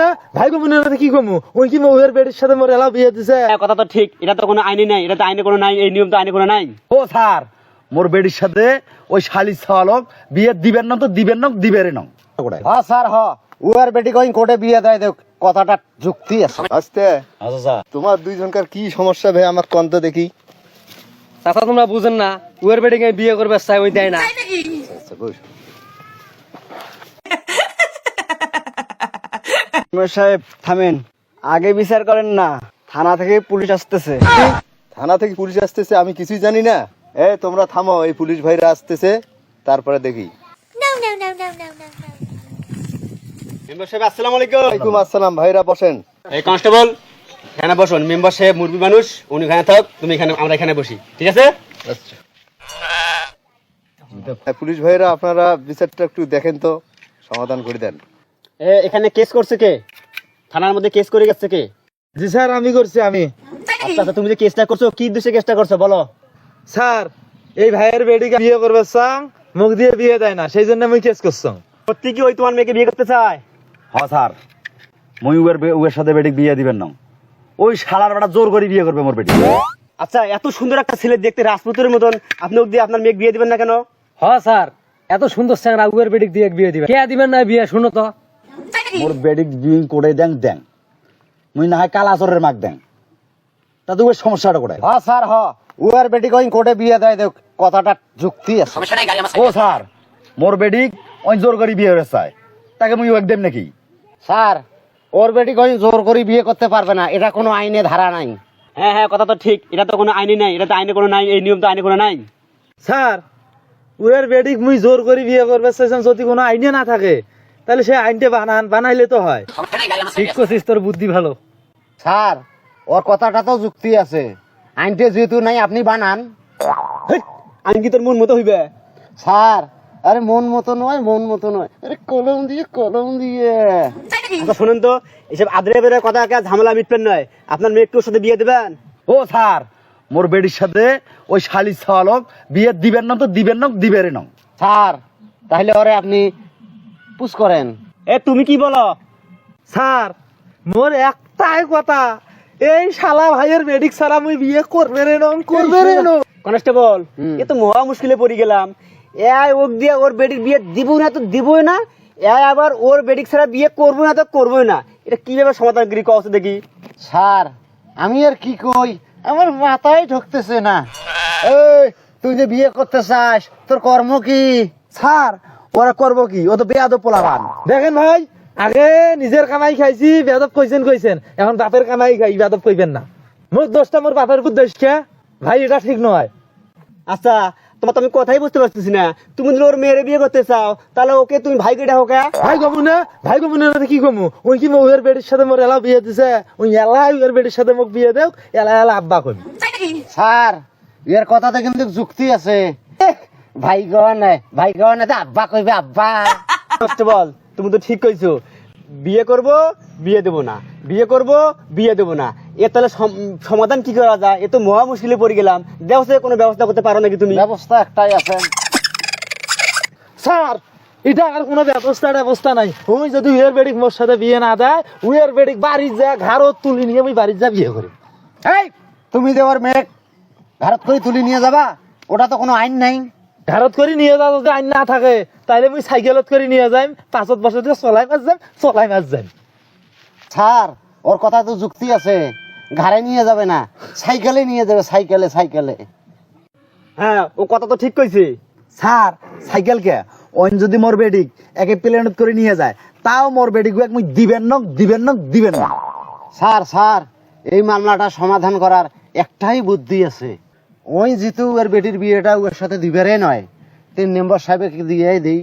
না? ভাই কমু না কি কমু? ওই কি সাথে মোর এলাও বিয়ে দিছে? হ্যাঁ, কথা তো ঠিক। এটা তো কোনো আইনে নাই। এটা তো আইনে কোনো নাই। এই নিয়ম তো আইনে কোনো নাই। ও স্যার মোর বেডির সাথে ওই শালি বিয়ে দিবেন না তো দিবেন না দিবেরে না। হ্যাঁ স্যার হ উয়ার বেটি কইন কোর্টে বিয়ে দেয় দেখ কথাটা যুক্তি আছে। আস্তে। আচ্ছা স্যার। তোমার দুইজনকার কি সমস্যা ভাই? আমার কন্ত দেখি। চাচা তোমরা বুঝেন না উয়ার বেডিং এ বিয়ে করবে চাই ওই দেয় না। আচ্ছা সাহেব থামেন। আগে বিচার করেন না থানা থেকে পুলিশ আসতেছে। থানা থেকে পুলিশ আসতেছে আমি কিছুই জানি না। এ তোমরা থামো এই পুলিশ ভাইরা আসতেছে তারপরে দেখি। No, no, no, no, no, no, no. Member সাহেব আসসালামু আলাইকুম। ওয়ালাইকুম আসসালাম ভাইরা বসেন। এই কনস্টেবল এখানে বসুন। মেম্বার সাহেব মুরবি মানুষ উনি এখানে থাক তুমি এখানে আমরা এখানে বসি। ঠিক আছে? হ্যাঁ, পুলিশ ভাইরা আপনারা বিচারটা একটু দেখেন তো সমাধান করে দেন। এখানে কেস করছে কে? থানার মধ্যে কেস করে গেছে কে? জি স্যার আমি করছি আমি। আচ্ছা আচ্ছা তুমি যে কেসটা করছ কি উদ্দেশ্যে কেসটা করছ বলো। স্যার এই ভাইয়ের বেটিকে বিয়ে করবে চাং মুখ দিয়ে বিয়ে দেয় না সেই জন্য আমি কেস করছাম সত্যি কি ওই তোমার মেয়েকে বিয়ে করতে চায়? হ স্যার। মই উয়ের উয়ের সাথে বেডিক বিয়ে দিবেন না। ওই শালার বেটা জোর করে বিয়ে করবে মোর বেটি। আচ্ছা এত সুন্দর একটা ছেলে দেখতে রাজপুতের মতন আপনি ওকে দিয়ে আপনার মেয়ে বিয়ে দিবেন না কেন? হ স্যার। এত সুন্দর স্যাংরা উয়ার বেডিক দিয়ে বিয়ে দিবে। কে দিবেন না বিয়ে শুনো তো। মোর বেডিক বিং করে দেন দেন। মুই না হয় কালাচরের মাগ দেন। তাতে ওই সমস্যাটা করে হ্যাঁ স্যার হ। উয়ার বেটি কইন কোর্টে বিয়ে দেয় দেখ কথাটা যুক্তি আছে। ও স্যার মোর বেডিক ওই জোর করে বিয়ে হয়ে চায় তাকে মুই একদম নাকি? স্যার। ওর বেটি কইন জোর করে বিয়ে করতে পারবে না এটা কোনো আইনে ধারা নাই। হ্যাঁ হ্যাঁ কথা তো ঠিক এটা তো কোনো আইনে নাই এটা তো আইনে কোনো নাই এই নিয়ম তো আইনে কোনো নাই। স্যার উয়ের বেটিক মুই জোর করে বিয়ে করবে চাইছাম যদি কোনো আইনে না থাকে তাহলে সে আইনটা বানান বানাইলে তো হয়। ঠিক করছিস তোর বুদ্ধি ভালো। স্যার ওর কথাটা তো যুক্তি আছে। আইনতে যেহেতু নাই আপনি বানান। আইন কি তোর মন মতো হইবে? স্যার আরে মন মতো নয় মন মতো নয়। আরে কলম দিয়ে কলম দিয়ে। আচ্ছা শুনুন তো এসব আদরে বেড়ে কথা কে ঝামেলা মিটবেন নয়। আপনার মেয়ে একটু সাথে বিয়ে দেবেন? ও স্যার মোর বেডির সাথে ওই শালি ছাওয়ালক বিয়ে দিবেন না তো দিবেন না দিবেরে না। স্যার তাহলে ওরে আপনি পুশ করেন। এ তুমি কি বলো? স্যার মোর একটাই কথা এই শালা ভাইয়ের বেডিক ছাড়া মুই বিয়ে করবে রে নং করবে রে নং। কনস্টেবল এ তো মহা মুশকিলে পড়ে গেলাম। এ ওক দিয়ে ওর বেটির বিয়ে দিব না তো দিবই না এ আবার ওর বেটিক ছাড়া বিয়ে করব না তো করবোই না। এটা কীভাবে সমাধান করি কষ্ট দেখি। স্যার আমি আর কি কই? আমার মাথায় ঢুকতেছে না। এই তুই যে বিয়ে করতে চাস তোর কর্ম কি? স্যার ওরা করব কি? ও তো বেয়াদ পোলাবান দেখেন ভাই আগে নিজের কামাই খাইছি বেয়াদব কইছেন কইছেন। এখন বাপের কামাই খাই বেয়াদব কইবেন না। মোর দোষটা মোর বাপের উপর দোষ কে? ভাই এটা ঠিক নয়। আচ্ছা তোমার তো আমি কথাই বুঝতে পারতেছি না। তুমি যদি ওর মেয়ের বিয়ে করতে চাও তাহলে ওকে তুমি ভাইকে ডাকো কে? ভাই কমু না ভাই কমু না কি কমু? ওই কি মৌয়ের বেটির সাথে মোর এলাও বিয়ে দিছে? ওই এলাই ওর বেটির সাথে মোক বিয়ে দেও এলা এলা আব্বা কইম স্যার এর কথাতে কিন্তু যুক্তি আছে। ভাই গন ভাই গন আব্বা কইবে আব্বা। কনস্টেবল তুমি তো ঠিক কইছো। বিয়ে করব বিয়ে দেবো না। বিয়ে করব বিয়ে দেবো না। এ তাহলে সমাধান কি করা যায়? এ তো মহা মুশকিলে পড়ে গেলাম। ব্যবস্থা কোনো ব্যবস্থা করতে পারো নাকি তুমি? ব্যবস্থা একটাই আছে। স্যার এটা আর কোনো ব্যবস্থা ব্যবস্থা নাই। ওই যদি উয়ের বেডিক মোর সাথে বিয়ে না দেয় উয়ের বেডিক বাড়ির যা ঘাড়ত তুলি নিয়ে আমি বাড়ির যা বিয়ে করি। এই তুমি যে ওর মেয়ে ভারত করে তুলি নিয়ে যাবা ওটা তো কোনো আইন নাই। ঘাড়ত করে নিয়ে যাও যদি আইন না থাকে তাইলে আমি সাইকেলত করে নিয়ে যাইম পাঁচত বছর দিয়ে চলাই মাছ যাম চলাই মাছ যাম স্যার ওর কথা তো যুক্তি আছে। ঘাড়ে নিয়ে যাবে না সাইকেলে নিয়ে যাবে সাইকেলে সাইকেলে। হ্যাঁ ও কথা তো ঠিক কইছে। স্যার সাইকেল কে? ওইন যদি মোর বেডিক একে প্লেনত করে নিয়ে যায় তাও মোর বেডিক এক মুই দিবেন না দিবেন নক দিবেন না। স্যার স্যার এই মামলাটা সমাধান করার একটাই বুদ্ধি আছে। ওই জিতু আর বেটির বিয়েটা ওর সাথে দিবারে নয়। তিন নম্বর সাহেবকে দিয়ে দেই।